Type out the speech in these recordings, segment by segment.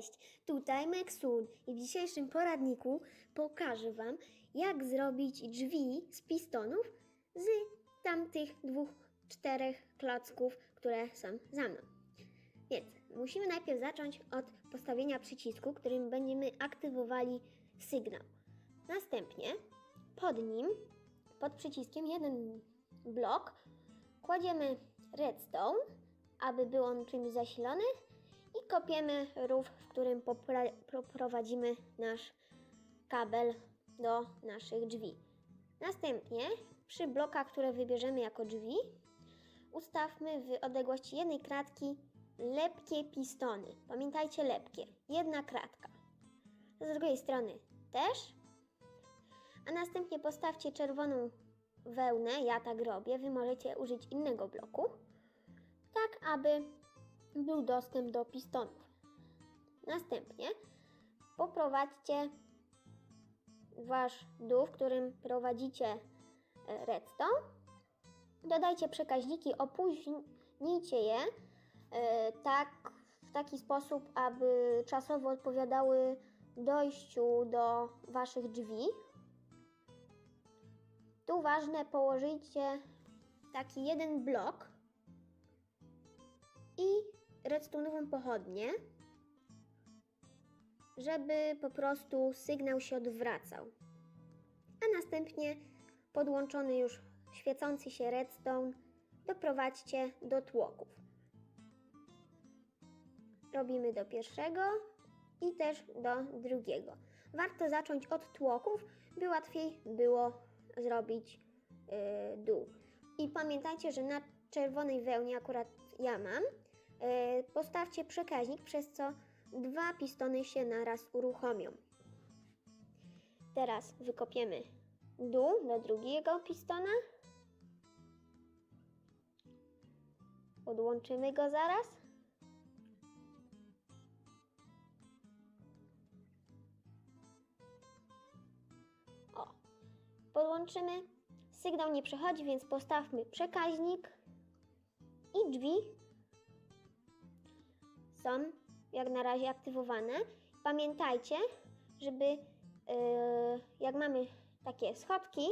Cześć, tutaj Meksun i w dzisiejszym poradniku pokażę Wam, jak zrobić drzwi z pistonów z tamtych dwóch, czterech klocków, które są za mną. Więc musimy najpierw zacząć od postawienia przycisku, którym będziemy aktywowali sygnał. Następnie pod nim, pod przyciskiem jeden blok, kładziemy redstone, aby był on czymś zasilony i kopiemy rów, w którym poprowadzimy nasz kabel do naszych drzwi. Następnie przy blokach, które wybierzemy jako drzwi, ustawmy w odległości jednej kratki lepkie pistony. Pamiętajcie lepkie, jedna kratka. Z drugiej strony też. A następnie postawcie czerwoną wełnę, ja tak robię, wy możecie użyć innego bloku, tak aby był dostęp do pistonów. Następnie poprowadźcie wasz dół, w którym prowadzicie e, redstone. Dodajcie przekaźniki, opóźnijcie je e, tak, w taki sposób, aby czasowo odpowiadały dojściu do waszych drzwi. Tu ważne położycie taki jeden blok i redstone'ową pochodnię, żeby po prostu sygnał się odwracał. A następnie podłączony już świecący się redstone doprowadźcie do tłoków. Robimy do pierwszego i też do drugiego. Warto zacząć od tłoków, by łatwiej było zrobić yy, dół. I pamiętajcie, że na czerwonej wełnie, akurat ja mam, postawcie przekaźnik, przez co dwa pistony się naraz uruchomią. Teraz wykopiemy dół do drugiego pistona. Podłączymy go zaraz. O, podłączymy. Sygnał nie przechodzi, więc postawmy przekaźnik i drzwi są jak na razie aktywowane. Pamiętajcie, żeby yy, jak mamy takie schodki,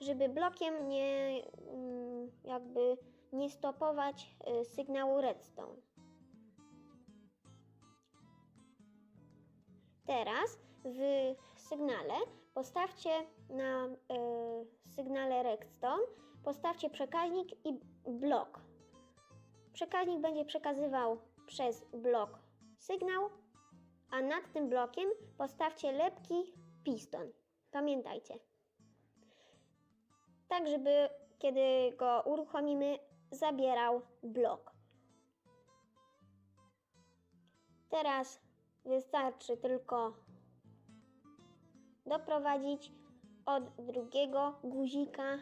żeby blokiem nie yy, jakby nie stopować yy, sygnału redstone. Teraz w sygnale postawcie na y, sygnale redstone postawcie przekaźnik i blok. Przekaźnik będzie przekazywał przez blok sygnał, a nad tym blokiem postawcie lepki piston. Pamiętajcie. Tak, żeby kiedy go uruchomimy, zabierał blok. Teraz wystarczy tylko doprowadzić od drugiego guzika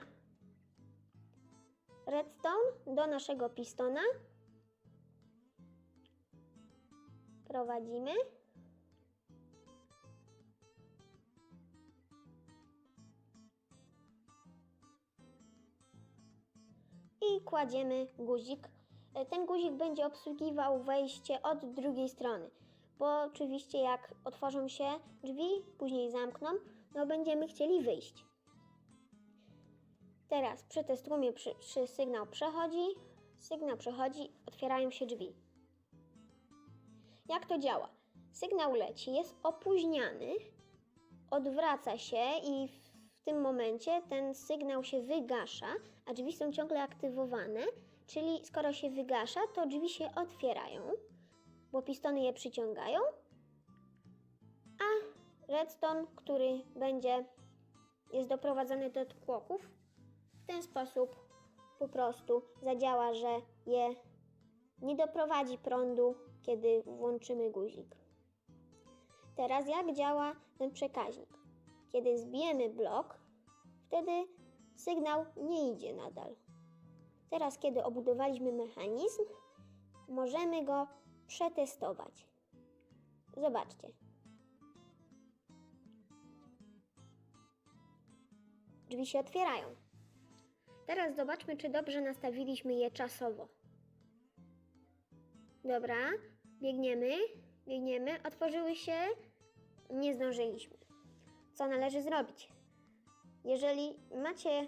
redstone do naszego pistona. Prowadzimy. I kładziemy guzik. Ten guzik będzie obsługiwał wejście od drugiej strony bo oczywiście jak otworzą się drzwi, później zamkną, no będziemy chcieli wyjść. Teraz przetestujemy, czy sygnał przechodzi. Sygnał przechodzi, otwierają się drzwi. Jak to działa? Sygnał leci, jest opóźniany, odwraca się i w tym momencie ten sygnał się wygasza, a drzwi są ciągle aktywowane, czyli skoro się wygasza, to drzwi się otwierają bo pistony je przyciągają, a redstone, który będzie jest doprowadzony do tłoków, w ten sposób po prostu zadziała, że je nie doprowadzi prądu, kiedy włączymy guzik. Teraz jak działa ten przekaźnik? Kiedy zbijemy blok, wtedy sygnał nie idzie nadal. Teraz, kiedy obudowaliśmy mechanizm, możemy go przetestować. Zobaczcie. Drzwi się otwierają. Teraz zobaczmy, czy dobrze nastawiliśmy je czasowo. Dobra, biegniemy biegniemy, otworzyły się, nie zdążyliśmy. Co należy zrobić? Jeżeli macie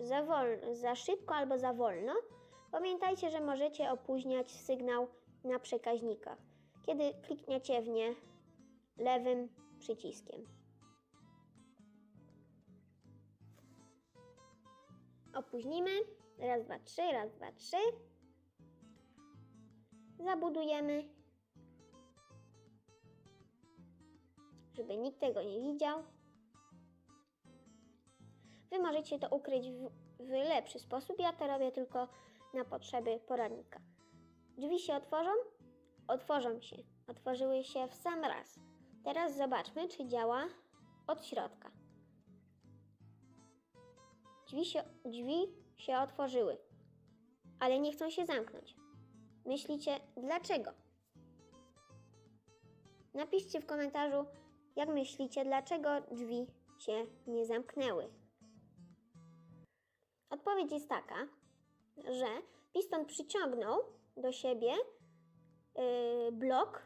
y, za, wol- za szybko albo za wolno, pamiętajcie, że możecie opóźniać sygnał na przekaźnikach, kiedy klikniecie w nie lewym przyciskiem. Opóźnimy. Raz, dwa, trzy, raz, dwa, trzy. Zabudujemy, żeby nikt tego nie widział. Wy możecie to ukryć w, w lepszy sposób. Ja to robię tylko na potrzeby poradnika. Drzwi się otworzą? Otworzą się. Otworzyły się w sam raz. Teraz zobaczmy, czy działa od środka. Drzwi się, drzwi się otworzyły, ale nie chcą się zamknąć. Myślicie, dlaczego? Napiszcie w komentarzu, jak myślicie, dlaczego drzwi się nie zamknęły. Odpowiedź jest taka, że piston przyciągnął do siebie yy, blok,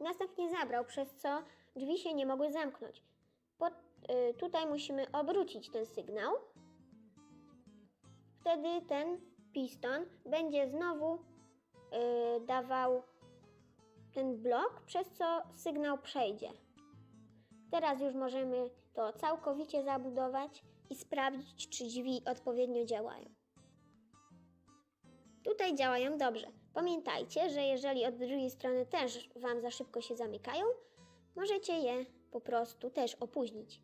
następnie zabrał, przez co drzwi się nie mogły zamknąć. Yy, tutaj musimy obrócić ten sygnał. Wtedy ten piston będzie znowu dawał ten blok, przez co sygnał przejdzie. Teraz już możemy to całkowicie zabudować i sprawdzić, czy drzwi odpowiednio działają. Tutaj działają dobrze. Pamiętajcie, że jeżeli od drugiej strony też Wam za szybko się zamykają, możecie je po prostu też opóźnić.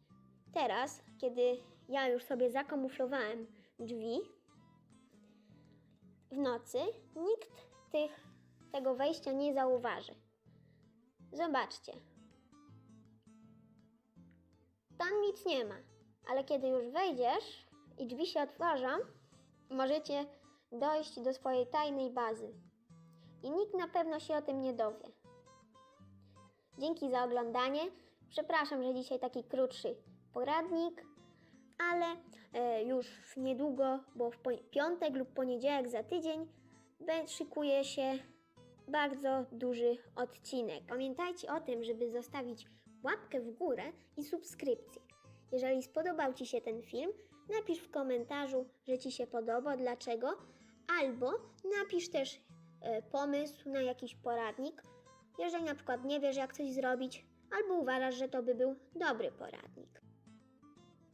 Teraz, kiedy ja już sobie zakamuflowałem drzwi, w nocy nikt tych, tego wejścia nie zauważy. Zobaczcie. Tam nic nie ma, ale kiedy już wejdziesz i drzwi się otworzą, możecie dojść do swojej tajnej bazy. I nikt na pewno się o tym nie dowie. Dzięki za oglądanie. Przepraszam, że dzisiaj taki krótszy poradnik, ale e, już niedługo, bo w piątek lub poniedziałek za tydzień szykuje się bardzo duży odcinek. Pamiętajcie o tym, żeby zostawić łapkę w górę i subskrypcję. Jeżeli spodobał Ci się ten film, napisz w komentarzu, że Ci się podoba, dlaczego, albo napisz też e, pomysł na jakiś poradnik, jeżeli na przykład nie wiesz, jak coś zrobić, albo uważasz, że to by był dobry poradnik.